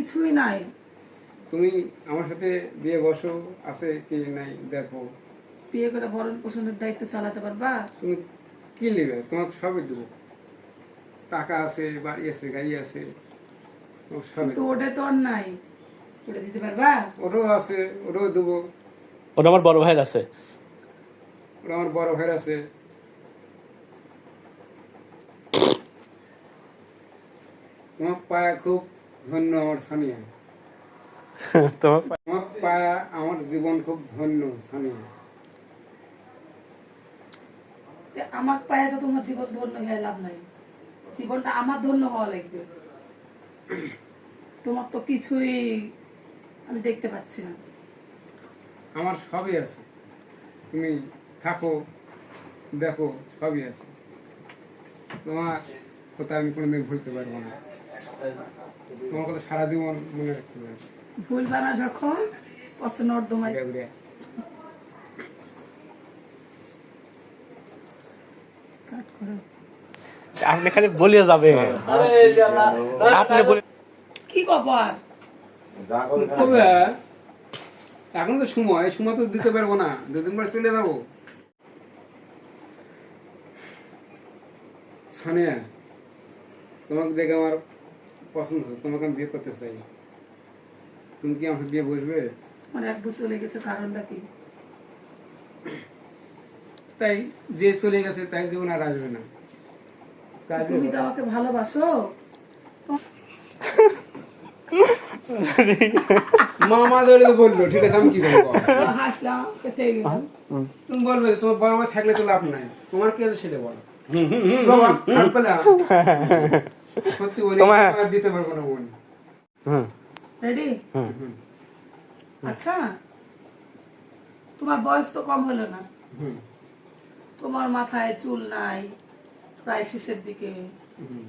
কিছুই নাই। তুমি আমার সাথে বিয়ে বসো আছে কি নাই দেখো। বিয়ে করে ভরণ পোষণের দায়িত্ব চালাতে পারবা? তুমি কি নেবে তোমাকে সবই দেবো। টাকা আছে বাড়ি আছে গাড়ি আছে সবই কিন্তু দেবো। ওটা তো আর নাই ওটা দিতে পারবা? ওটাও আছে ওটাও দেবো। ওটা আমার বড় ভাইয়ের আছে। ওটা আমার বড় ভাইয়ের আছে। তোমার পায়া খুব ধন্য আমার সানিয়া তোমার পায়া আমার জীবন খুব ধন্য সানিয়া আমার পায়ে তো তোমার জীবন ধন্য হয়ে লাভ নাই। জীবনটা আমার ধন্য হওয়া লাগবে। তোমার তো কিছুই আমি দেখতে পাচ্ছি না। আমার সবই আছে। তুমি থাকো দেখো সবই আছে। তোমার কথা আমি কোনোদিন ভুলতে পারব না। তোমার কথা সারা জীবন মনে রাখতে পারব ভুলবা না যখন পছন্দ নর্দমায়। কাট করো। আপনি খালি বলিয়ে যাবে। আপনি বলে কি কপার এখন তো সময় সময় তো দিতে পারব না। দুদিন পর চলে যাব। সানিয়া তোমাকে দেখে আমার পছন্দ হচ্ছে তোমাকে আমি বিয়ে করতে চাই। তুমি কি আমাকে বিয়ে বসবে? আমার এক বছর চলে গেছে কারণটা কি? তাই যে চলে গেছে তাই জীবন আর আসবে না। তুমি যে আমাকে ভালোবাসো মামা ধরে তো বলল ঠিক আছে আমি কি করব? হাসলাম তুমি বলবে তোমার বড় থাকলে তো লাভ নাই তোমার কি আছে সেটা বলো। বাবা, হাল পেলাম। সত্যি বলি তোমার- তোমার দিতে পারব না বোন। হুম। রেডি হুম। আচ্ছা। তোমার বয়স তো কম হলো না। তোমার মাথায় চুল নাই প্রায় শেষের দিকে। হুম।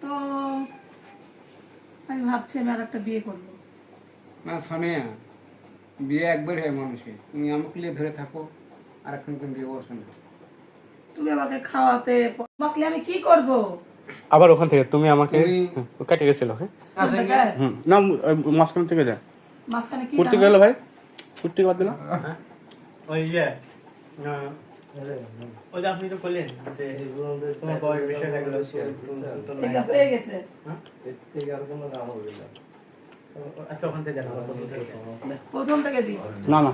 তো আমি ভাবছি আমি আর একটা বিয়ে করব। না সোনিয়া বিয়ে একবার হয় মানুষের। তুমি আমাকে নিয়ে ধরে থাকো আর এখন তুমি বিয়ে বসো না। তুমি আমাকে খাওয়াতে। তোমাকে আমি কি করব? আবার ওখান থেকে তুমি আমাকে কেটে গেছিল হ্যাঁ? না ওই মাঝখান থেকে যা। মাঝখানে কি কুর্তি গেল ভাই? কুর্তি বাদ দিলাম। ওই ইয়ে ওই আপনি তো বললেন যে তোমার বয়স বেশি হয়ে গেছে। আচ্ছা ওখান থেকে জানাব প্রথম থেকে। প্রথম থেকে দিই। না না।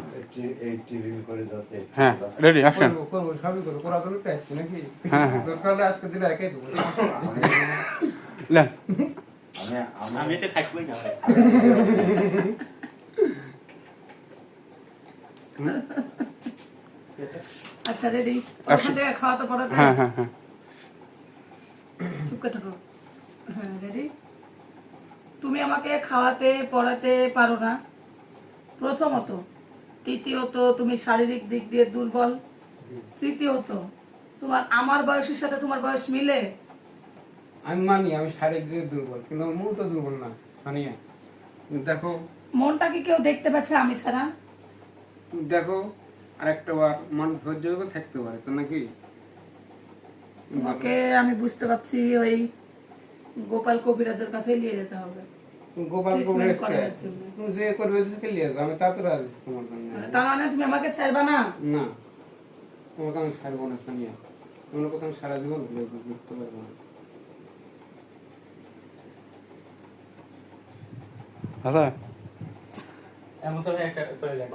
হ্যাঁ রেডি অ্যাকশন আমি এটা থাকবোই না আচ্ছা রেডি। আচ্ছা। হ্যাঁ হ্যাঁ হ্যাঁ। চুপ করে থাকো। হ্যাঁ রেডি। তুমি আমাকে খাওয়াতে পড়াতে পারো না। প্রথমত তৃতীয়ত তুমি শারীরিক দিক দিয়ে দুর্বল। তৃতীয়ত তোমার আমার বয়সের সাথে তোমার বয়স মিলে? আমি মানি আমি শারীরিক দিকে দুর্বল কিন্তু আমার মন তো দুর্বল না সোনিয়া দেখো। মনটা কি কেউ দেখতে পাচ্ছে আমি ছাড়া? দেখো আর একটা বার মানুষ ধৈর্য করে থাকতে পারে তো নাকি? তোমাকে আমি বুঝতে পারছি ওই গোপাল কবিরাজের কাছে নিয়ে যেতে হবে। গোপাল Treatment কবিরাজ করার জন্য। তুমি যে করবে সেটা নিয়ে যাও আমি তা তো রাজি তোমার জন্য। তার মানে তুমি আমাকে ছাড়বা না? না। তোমাকে আমি ছাড়বো না সানিয়া। তোমার কথা আমি সারা জীবন ভুলে বুঝতে পারব না। আচ্ছা। এমন একটা করে দেখ